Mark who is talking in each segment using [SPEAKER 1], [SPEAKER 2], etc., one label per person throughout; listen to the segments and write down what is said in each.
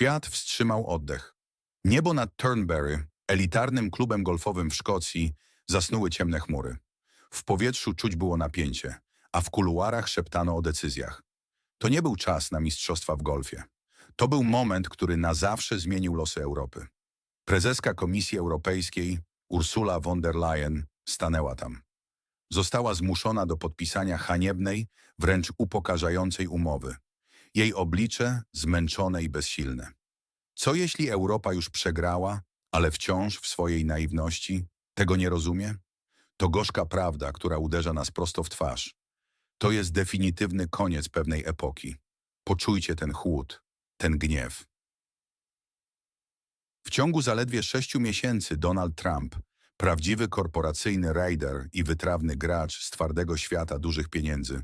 [SPEAKER 1] Świat wstrzymał oddech. Niebo nad Turnberry, elitarnym klubem golfowym w Szkocji, zasnuły ciemne chmury. W powietrzu czuć było napięcie, a w kuluarach szeptano o decyzjach. To nie był czas na mistrzostwa w golfie. To był moment, który na zawsze zmienił losy Europy. Prezeska Komisji Europejskiej, Ursula von der Leyen, stanęła tam. Została zmuszona do podpisania haniebnej, wręcz upokarzającej umowy. Jej oblicze zmęczone i bezsilne. Co jeśli Europa już przegrała, ale wciąż w swojej naiwności tego nie rozumie? To gorzka prawda, która uderza nas prosto w twarz. To jest definitywny koniec pewnej epoki. Poczujcie ten chłód, ten gniew. W ciągu zaledwie sześciu miesięcy Donald Trump, prawdziwy korporacyjny raider i wytrawny gracz z twardego świata dużych pieniędzy,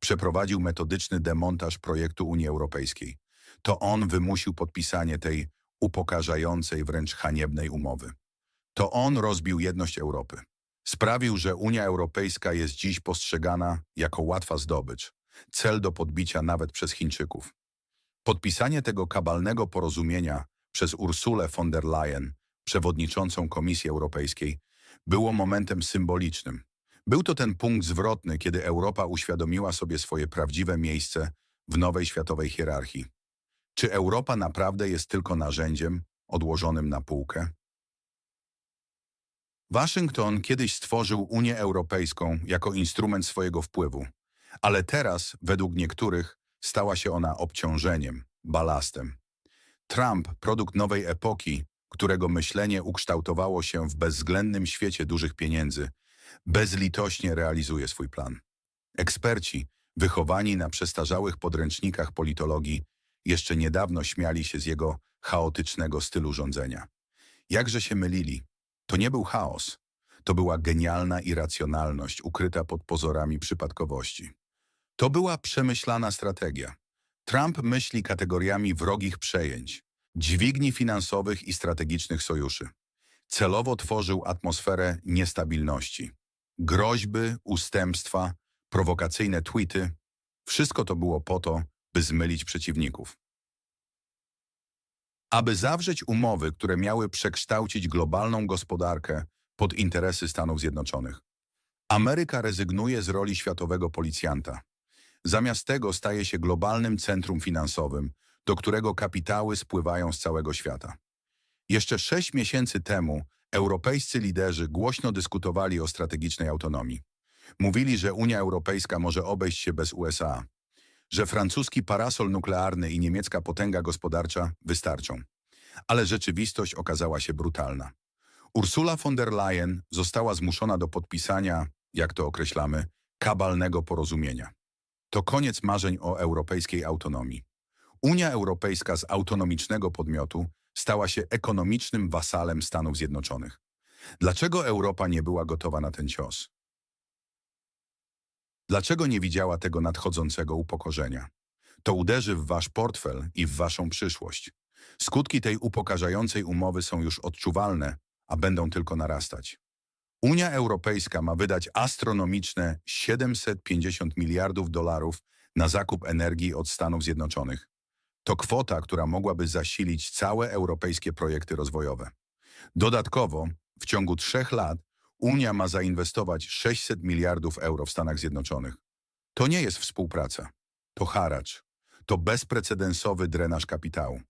[SPEAKER 1] przeprowadził metodyczny demontaż projektu Unii Europejskiej. To on wymusił podpisanie tej upokarzającej, wręcz haniebnej umowy. To on rozbił jedność Europy. Sprawił, że Unia Europejska jest dziś postrzegana jako łatwa zdobycz, cel do podbicia nawet przez Chińczyków. Podpisanie tego kabalnego porozumienia przez Ursulę von der Leyen, przewodniczącą Komisji Europejskiej, było momentem symbolicznym. Był to ten punkt zwrotny, kiedy Europa uświadomiła sobie swoje prawdziwe miejsce w nowej światowej hierarchii. Czy Europa naprawdę jest tylko narzędziem odłożonym na półkę? Waszyngton kiedyś stworzył Unię Europejską jako instrument swojego wpływu, ale teraz, według niektórych, stała się ona obciążeniem, balastem. Trump, produkt nowej epoki, którego myślenie ukształtowało się w bezwzględnym świecie dużych pieniędzy, bezlitośnie realizuje swój plan. Eksperci, wychowani na przestarzałych podręcznikach politologii, jeszcze niedawno śmiali się z jego chaotycznego stylu rządzenia. Jakże się mylili. To nie był chaos. To była genialna irracjonalność ukryta pod pozorami przypadkowości. To była przemyślana strategia. Trump myśli kategoriami wrogich przejęć, dźwigni finansowych i strategicznych sojuszy. Celowo tworzył atmosferę niestabilności. Groźby, ustępstwa, prowokacyjne tweety wszystko to było po to, by zmylić przeciwników. Aby zawrzeć umowy, które miały przekształcić globalną gospodarkę pod interesy Stanów Zjednoczonych. Ameryka rezygnuje z roli światowego policjanta. Zamiast tego staje się globalnym centrum finansowym, do którego kapitały spływają z całego świata. Jeszcze sześć miesięcy temu europejscy liderzy głośno dyskutowali o strategicznej autonomii. Mówili, że Unia Europejska może obejść się bez USA, że francuski parasol nuklearny i niemiecka potęga gospodarcza wystarczą. Ale rzeczywistość okazała się brutalna. Ursula von der Leyen została zmuszona do podpisania, jak to określamy, kabalnego porozumienia. To koniec marzeń o europejskiej autonomii. Unia Europejska z autonomicznego podmiotu stała się ekonomicznym wasalem Stanów Zjednoczonych. Dlaczego Europa nie była gotowa na ten cios? Dlaczego nie widziała tego nadchodzącego upokorzenia? To uderzy w wasz portfel i w waszą przyszłość. Skutki tej upokarzającej umowy są już odczuwalne, a będą tylko narastać. Unia Europejska ma wydać astronomiczne 750 miliardów dolarów na zakup energii od Stanów Zjednoczonych. To kwota, która mogłaby zasilić całe europejskie projekty rozwojowe. Dodatkowo, w ciągu trzech lat Unia ma zainwestować 600 miliardów euro w Stanach Zjednoczonych. To nie jest współpraca. To haracz. To bezprecedensowy drenaż kapitału.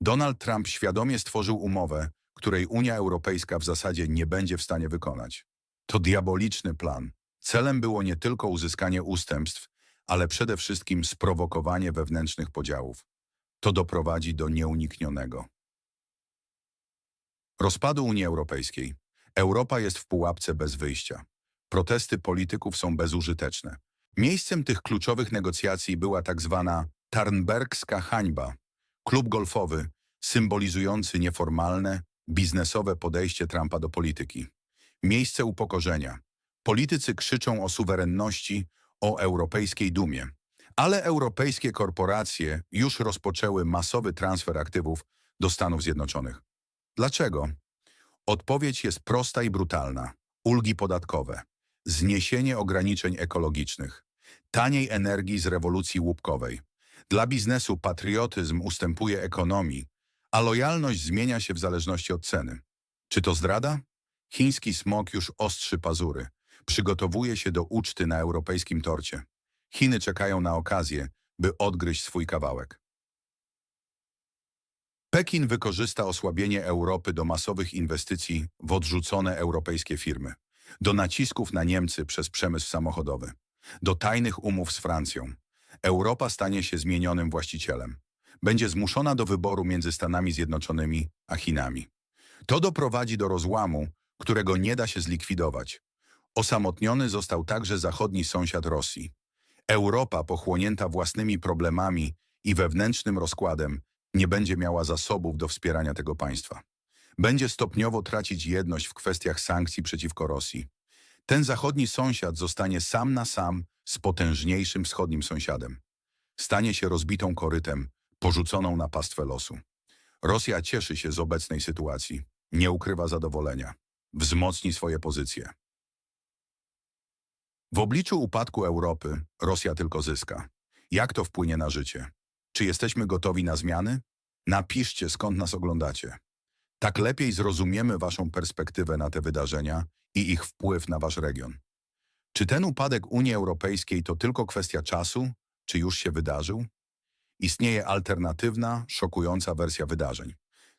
[SPEAKER 1] Donald Trump świadomie stworzył umowę, której Unia Europejska w zasadzie nie będzie w stanie wykonać. To diaboliczny plan. Celem było nie tylko uzyskanie ustępstw, ale przede wszystkim sprowokowanie wewnętrznych podziałów. To doprowadzi do nieuniknionego rozpadu Unii Europejskiej. Europa jest w pułapce bez wyjścia. Protesty polityków są bezużyteczne. Miejscem tych kluczowych negocjacji była tak zwana Tarnbergska hańba, klub golfowy symbolizujący nieformalne, biznesowe podejście Trumpa do polityki. Miejsce upokorzenia. Politycy krzyczą o suwerenności, o europejskiej dumie. Ale europejskie korporacje już rozpoczęły masowy transfer aktywów do Stanów Zjednoczonych. Dlaczego? Odpowiedź jest prosta i brutalna. Ulgi podatkowe, zniesienie ograniczeń ekologicznych, taniej energii z rewolucji łupkowej. Dla biznesu patriotyzm ustępuje ekonomii, a lojalność zmienia się w zależności od ceny. Czy to zdrada? Chiński smok już ostrzy pazury. Przygotowuje się do uczty na europejskim torcie. Chiny czekają na okazję, by odgryźć swój kawałek. Pekin wykorzysta osłabienie Europy do masowych inwestycji w odrzucone europejskie firmy, do nacisków na Niemcy przez przemysł samochodowy, do tajnych umów z Francją. Europa stanie się zmienionym właścicielem. Będzie zmuszona do wyboru między Stanami Zjednoczonymi a Chinami. To doprowadzi do rozłamu, którego nie da się zlikwidować. Osamotniony został także zachodni sąsiad Rosji. Europa, pochłonięta własnymi problemami i wewnętrznym rozkładem, nie będzie miała zasobów do wspierania tego państwa. Będzie stopniowo tracić jedność w kwestiach sankcji przeciwko Rosji. Ten zachodni sąsiad zostanie sam na sam z potężniejszym wschodnim sąsiadem. Stanie się rozbitą korytem, porzuconą na pastwę losu. Rosja cieszy się z obecnej sytuacji, nie ukrywa zadowolenia, wzmocni swoje pozycje. W obliczu upadku Europy Rosja tylko zyska. Jak to wpłynie na życie? Czy jesteśmy gotowi na zmiany? Napiszcie, skąd nas oglądacie. Tak lepiej zrozumiemy Waszą perspektywę na te wydarzenia i ich wpływ na Wasz region. Czy ten upadek Unii Europejskiej to tylko kwestia czasu, czy już się wydarzył? Istnieje alternatywna, szokująca wersja wydarzeń.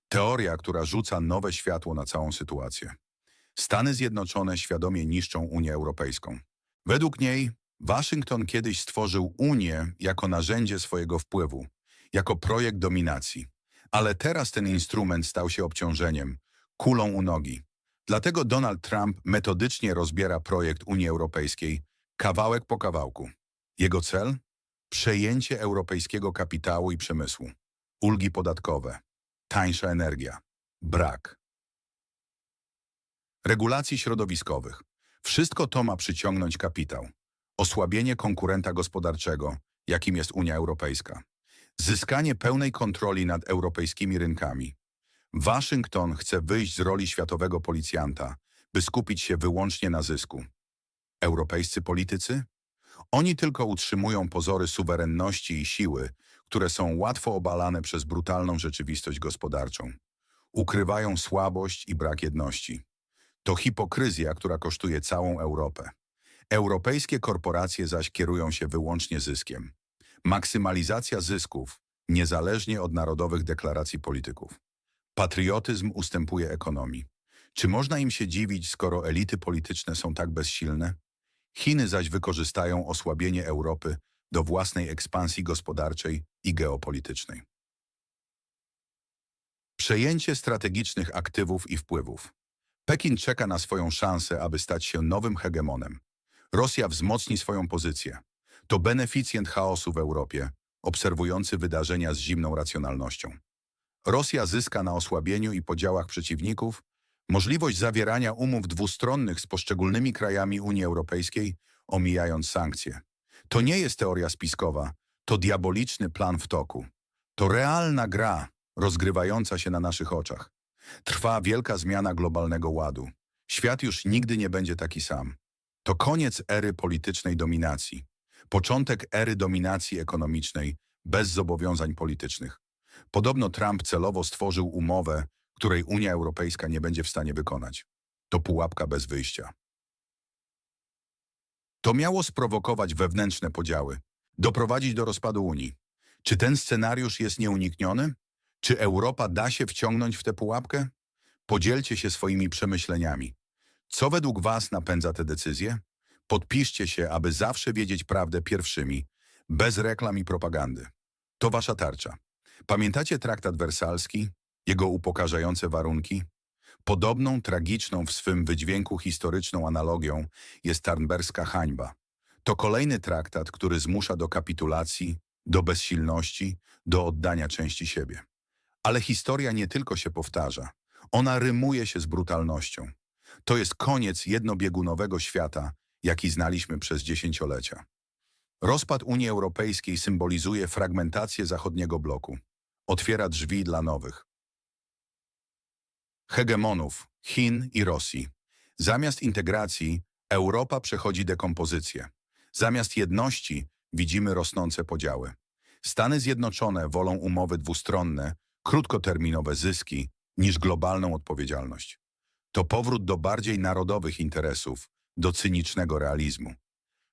[SPEAKER 1] Teoria, która rzuca nowe światło na całą sytuację. Stany Zjednoczone świadomie niszczą Unię Europejską. Według niej Waszyngton kiedyś stworzył Unię jako narzędzie swojego wpływu, jako projekt dominacji. Ale teraz ten instrument stał się obciążeniem, kulą u nogi. Dlatego Donald Trump metodycznie rozbiera projekt Unii Europejskiej kawałek po kawałku. Jego cel? Przejęcie europejskiego kapitału i przemysłu. Ulgi podatkowe. Tańsza energia. Brak. Regulacji środowiskowych. Wszystko to ma przyciągnąć kapitał. Osłabienie konkurenta gospodarczego, jakim jest Unia Europejska. Zyskanie pełnej kontroli nad europejskimi rynkami. Waszyngton chce wyjść z roli światowego policjanta, by skupić się wyłącznie na zysku. Europejscy politycy? Oni tylko utrzymują pozory suwerenności i siły, które są łatwo obalane przez brutalną rzeczywistość gospodarczą. Ukrywają słabość i brak jedności. To hipokryzja, która kosztuje całą Europę. Europejskie korporacje zaś kierują się wyłącznie zyskiem. Maksymalizacja zysków, niezależnie od narodowych deklaracji polityków. Patriotyzm ustępuje ekonomii. Czy można im się dziwić, skoro elity polityczne są tak bezsilne? Chiny zaś wykorzystają osłabienie Europy do własnej ekspansji gospodarczej i geopolitycznej. Przejęcie strategicznych aktywów i wpływów. Pekin czeka na swoją szansę, aby stać się nowym hegemonem. Rosja wzmocni swoją pozycję. To beneficjent chaosu w Europie, obserwujący wydarzenia z zimną racjonalnością. Rosja zyska na osłabieniu i podziałach przeciwników, możliwość zawierania umów dwustronnych z poszczególnymi krajami Unii Europejskiej, omijając sankcje. To nie jest teoria spiskowa, to diaboliczny plan w toku. To realna gra, rozgrywająca się na naszych oczach. Trwa wielka zmiana globalnego ładu. Świat już nigdy nie będzie taki sam. To koniec ery politycznej dominacji. Początek ery dominacji ekonomicznej bez zobowiązań politycznych. Podobno Trump celowo stworzył umowę, której Unia Europejska nie będzie w stanie wykonać. To pułapka bez wyjścia. To miało sprowokować wewnętrzne podziały, doprowadzić do rozpadu Unii. Czy ten scenariusz jest nieunikniony? Czy Europa da się wciągnąć w tę pułapkę? Podzielcie się swoimi przemyśleniami. Co według Was napędza te decyzje? Podpiszcie się, aby zawsze wiedzieć prawdę pierwszymi, bez reklam i propagandy. To Wasza tarcza. Pamiętacie traktat wersalski, jego upokarzające warunki? Podobną, tragiczną w swym wydźwięku historyczną analogią jest Tarnberska hańba. To kolejny traktat, który zmusza do kapitulacji, do bezsilności, do oddania części siebie. Ale historia nie tylko się powtarza, ona rymuje się z brutalnością. To jest koniec jednobiegunowego świata, jaki znaliśmy przez dziesięciolecia. Rozpad Unii Europejskiej symbolizuje fragmentację zachodniego bloku. Otwiera drzwi dla nowych. Hegemonów, Chin i Rosji. Zamiast integracji, Europa przechodzi dekompozycję. Zamiast jedności, widzimy rosnące podziały. Stany Zjednoczone wolą umowy dwustronne, krótkoterminowe zyski niż globalną odpowiedzialność. To powrót do bardziej narodowych interesów, do cynicznego realizmu.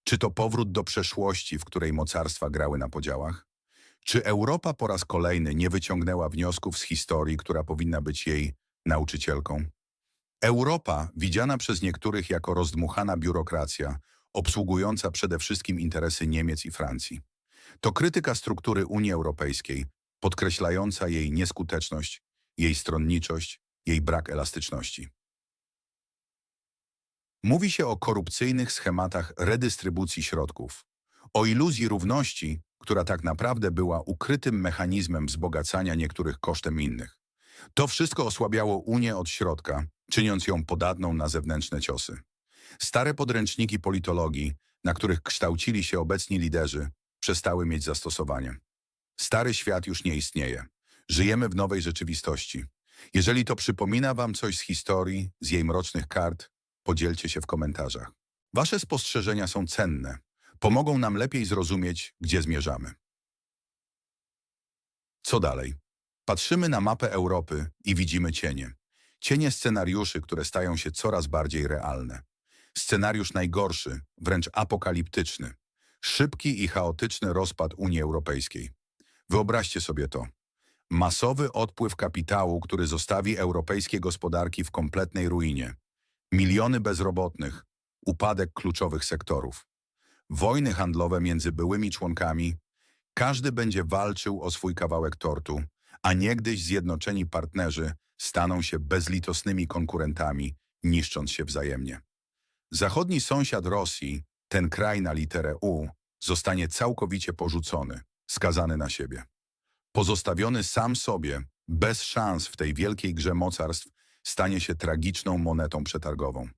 [SPEAKER 1] Czy to powrót do przeszłości, w której mocarstwa grały na podziałach? Czy Europa po raz kolejny nie wyciągnęła wniosków z historii, która powinna być jej nauczycielką? Europa, widziana przez niektórych jako rozdmuchana biurokracja, obsługująca przede wszystkim interesy Niemiec i Francji. To krytyka struktury Unii Europejskiej, podkreślająca jej nieskuteczność, jej stronniczość, jej brak elastyczności. Mówi się o korupcyjnych schematach redystrybucji środków, o iluzji równości, która tak naprawdę była ukrytym mechanizmem wzbogacania niektórych kosztem innych. To wszystko osłabiało Unię od środka, czyniąc ją podatną na zewnętrzne ciosy. Stare podręczniki politologii, na których kształcili się obecni liderzy, przestały mieć zastosowanie. Stary świat już nie istnieje. Żyjemy w nowej rzeczywistości. Jeżeli to przypomina Wam coś z historii, z jej mrocznych kart, podzielcie się w komentarzach. Wasze spostrzeżenia są cenne. Pomogą nam lepiej zrozumieć, gdzie zmierzamy. Co dalej? Patrzymy na mapę Europy i widzimy cienie. Cienie scenariuszy, które stają się coraz bardziej realne. Scenariusz najgorszy, wręcz apokaliptyczny. Szybki i chaotyczny rozpad Unii Europejskiej. Wyobraźcie sobie to. Masowy odpływ kapitału, który zostawi europejskie gospodarki w kompletnej ruinie. Miliony bezrobotnych, upadek kluczowych sektorów. Wojny handlowe między byłymi członkami. Każdy będzie walczył o swój kawałek tortu, a niegdyś zjednoczeni partnerzy staną się bezlitosnymi konkurentami, niszcząc się wzajemnie. Zachodni sąsiad Rosji, ten kraj na literę U, zostanie całkowicie porzucony, skazany na siebie. Pozostawiony sam sobie, bez szans w tej wielkiej grze mocarstw, stanie się tragiczną monetą przetargową.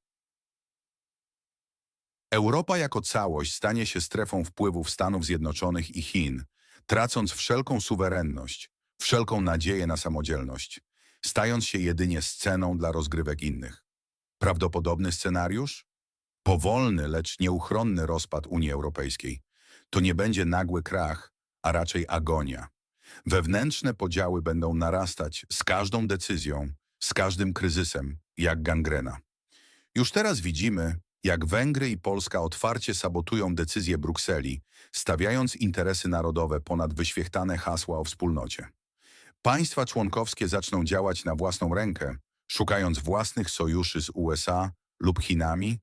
[SPEAKER 1] Europa jako całość stanie się strefą wpływów Stanów Zjednoczonych i Chin, tracąc wszelką suwerenność, wszelką nadzieję na samodzielność, stając się jedynie sceną dla rozgrywek innych. Prawdopodobny scenariusz? Powolny, lecz nieuchronny rozpad Unii Europejskiej. To nie będzie nagły krach, a raczej agonia. Wewnętrzne podziały będą narastać z każdą decyzją, z każdym kryzysem, jak gangrena. Już teraz widzimy, jak Węgry i Polska otwarcie sabotują decyzje Brukseli, stawiając interesy narodowe ponad wyświechtane hasła o wspólnocie. Państwa członkowskie zaczną działać na własną rękę, szukając własnych sojuszy z USA lub Chinami,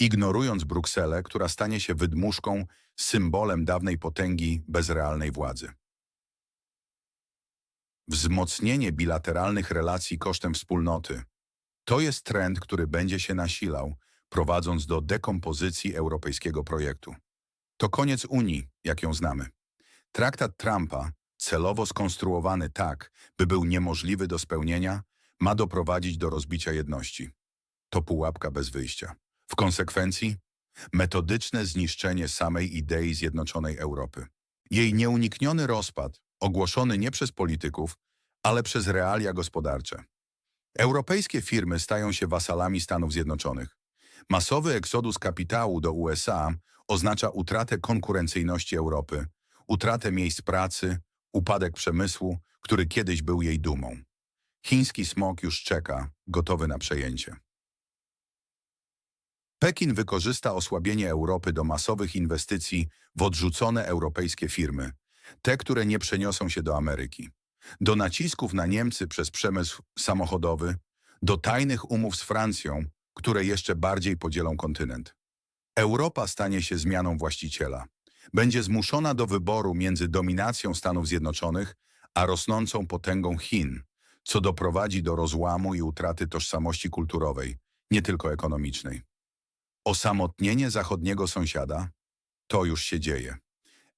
[SPEAKER 1] ignorując Brukselę, która stanie się wydmuszką, symbolem dawnej potęgi bez realnej władzy. Wzmocnienie bilateralnych relacji kosztem wspólnoty to jest trend, który będzie się nasilał, prowadząc do dekompozycji europejskiego projektu. To koniec Unii, jak ją znamy. Traktat Trumpa, celowo skonstruowany tak, by był niemożliwy do spełnienia, ma doprowadzić do rozbicia jedności. To pułapka bez wyjścia. W konsekwencji metodyczne zniszczenie samej idei zjednoczonej Europy. Jej nieunikniony rozpad, ogłoszony nie przez polityków, ale przez realia gospodarcze. Europejskie firmy stają się wasalami Stanów Zjednoczonych. Masowy eksodus kapitału do USA oznacza utratę konkurencyjności Europy, utratę miejsc pracy, upadek przemysłu, który kiedyś był jej dumą. Chiński smok już czeka, gotowy na przejęcie. Pekin wykorzysta osłabienie Europy do masowych inwestycji w odrzucone europejskie firmy, te, które nie przeniosą się do Ameryki, do nacisków na Niemcy przez przemysł samochodowy, do tajnych umów z Francją, które jeszcze bardziej podzielą kontynent. Europa stanie się zmianą właściciela. Będzie zmuszona do wyboru między dominacją Stanów Zjednoczonych a rosnącą potęgą Chin, co doprowadzi do rozłamu i utraty tożsamości kulturowej, nie tylko ekonomicznej. Osamotnienie zachodniego sąsiada? To już się dzieje.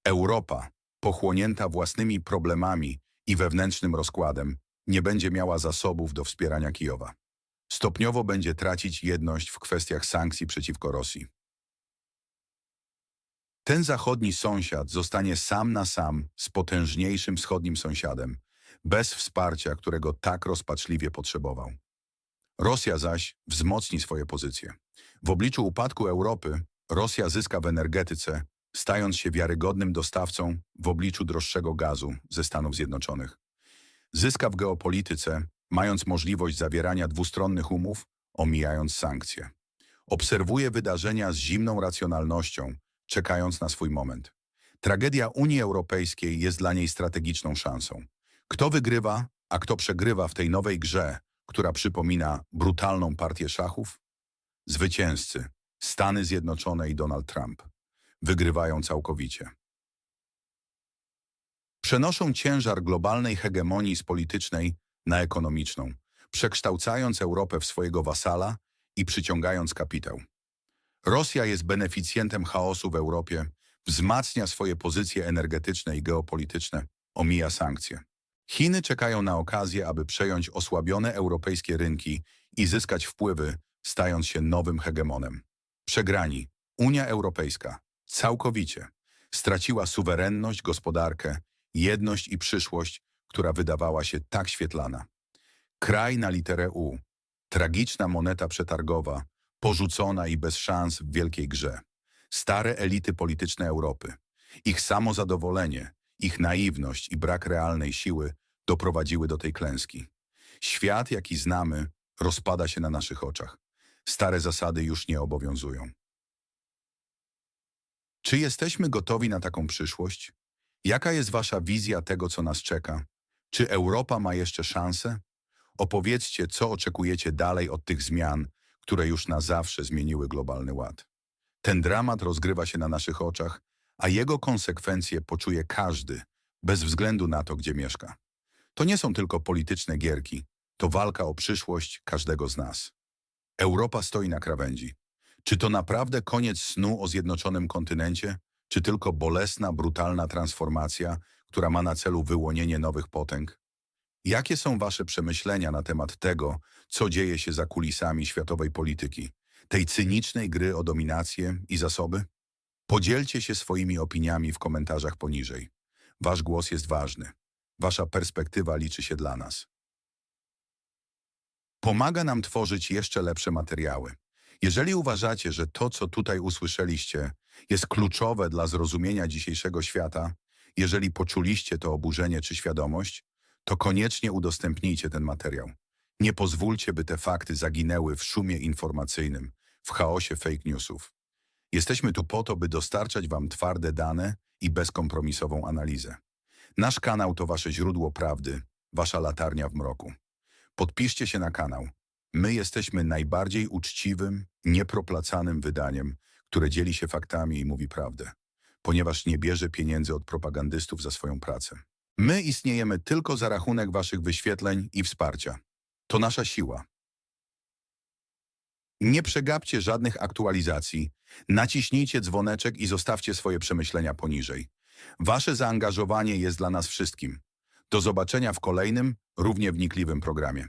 [SPEAKER 1] Europa, pochłonięta własnymi problemami i wewnętrznym rozkładem, nie będzie miała zasobów do wspierania Kijowa. Stopniowo będzie tracić jedność w kwestiach sankcji przeciwko Rosji. Ten zachodni sąsiad zostanie sam na sam z potężniejszym wschodnim sąsiadem, bez wsparcia, którego tak rozpaczliwie potrzebował. Rosja zaś wzmocni swoje pozycje. W obliczu upadku Europy Rosja zyska w energetyce, stając się wiarygodnym dostawcą w obliczu droższego gazu ze Stanów Zjednoczonych. Zyska w geopolityce, mając możliwość zawierania dwustronnych umów, omijając sankcje. Obserwuje wydarzenia z zimną racjonalnością, czekając na swój moment. Tragedia Unii Europejskiej jest dla niej strategiczną szansą. Kto wygrywa, a kto przegrywa w tej nowej grze, która przypomina brutalną partię szachów? Zwycięzcy, Stany Zjednoczone i Donald Trump, wygrywają całkowicie. Przenoszą ciężar globalnej hegemonii z politycznej na ekonomiczną, przekształcając Europę w swojego wasala i przyciągając kapitał. Rosja jest beneficjentem chaosu w Europie, wzmacnia swoje pozycje energetyczne i geopolityczne, omija sankcje. Chiny czekają na okazję, aby przejąć osłabione europejskie rynki i zyskać wpływy, stając się nowym hegemonem. Przegrani. Unia Europejska całkowicie straciła suwerenność, gospodarkę, jedność i przyszłość, która wydawała się tak świetlana. Kraj na literę U. Tragiczna moneta przetargowa, porzucona i bez szans w wielkiej grze. Stare elity polityczne Europy. Ich samozadowolenie, ich naiwność i brak realnej siły doprowadziły do tej klęski. Świat, jaki znamy, rozpada się na naszych oczach. Stare zasady już nie obowiązują. Czy jesteśmy gotowi na taką przyszłość? Jaka jest wasza wizja tego, co nas czeka? Czy Europa ma jeszcze szansę? Opowiedzcie, co oczekujecie dalej od tych zmian, które już na zawsze zmieniły globalny ład. Ten dramat rozgrywa się na naszych oczach, a jego konsekwencje poczuje każdy, bez względu na to, gdzie mieszka. To nie są tylko polityczne gierki, to walka o przyszłość każdego z nas. Europa stoi na krawędzi. Czy to naprawdę koniec snu o zjednoczonym kontynencie, czy tylko bolesna, brutalna transformacja, która ma na celu wyłonienie nowych potęg? Jakie są wasze przemyślenia na temat tego, co dzieje się za kulisami światowej polityki, tej cynicznej gry o dominację i zasoby? Podzielcie się swoimi opiniami w komentarzach poniżej. Wasz głos jest ważny. Wasza perspektywa liczy się dla nas. Pomaga nam tworzyć jeszcze lepsze materiały. Jeżeli uważacie, że to, co tutaj usłyszeliście, jest kluczowe dla zrozumienia dzisiejszego świata, jeżeli poczuliście to oburzenie czy świadomość, to koniecznie udostępnijcie ten materiał. Nie pozwólcie, by te fakty zaginęły w szumie informacyjnym, w chaosie fake newsów. Jesteśmy tu po to, by dostarczać Wam twarde dane i bezkompromisową analizę. Nasz kanał to Wasze źródło prawdy, Wasza latarnia w mroku. Podpiszcie się na kanał. My jesteśmy najbardziej uczciwym, nieproplacanym wydaniem, które dzieli się faktami i mówi prawdę, ponieważ nie bierze pieniędzy od propagandystów za swoją pracę. My istniejemy tylko za rachunek Waszych wyświetleń i wsparcia. To nasza siła. Nie przegapcie żadnych aktualizacji, naciśnijcie dzwoneczek i zostawcie swoje przemyślenia poniżej. Wasze zaangażowanie jest dla nas wszystkim. Do zobaczenia w kolejnym, równie wnikliwym programie.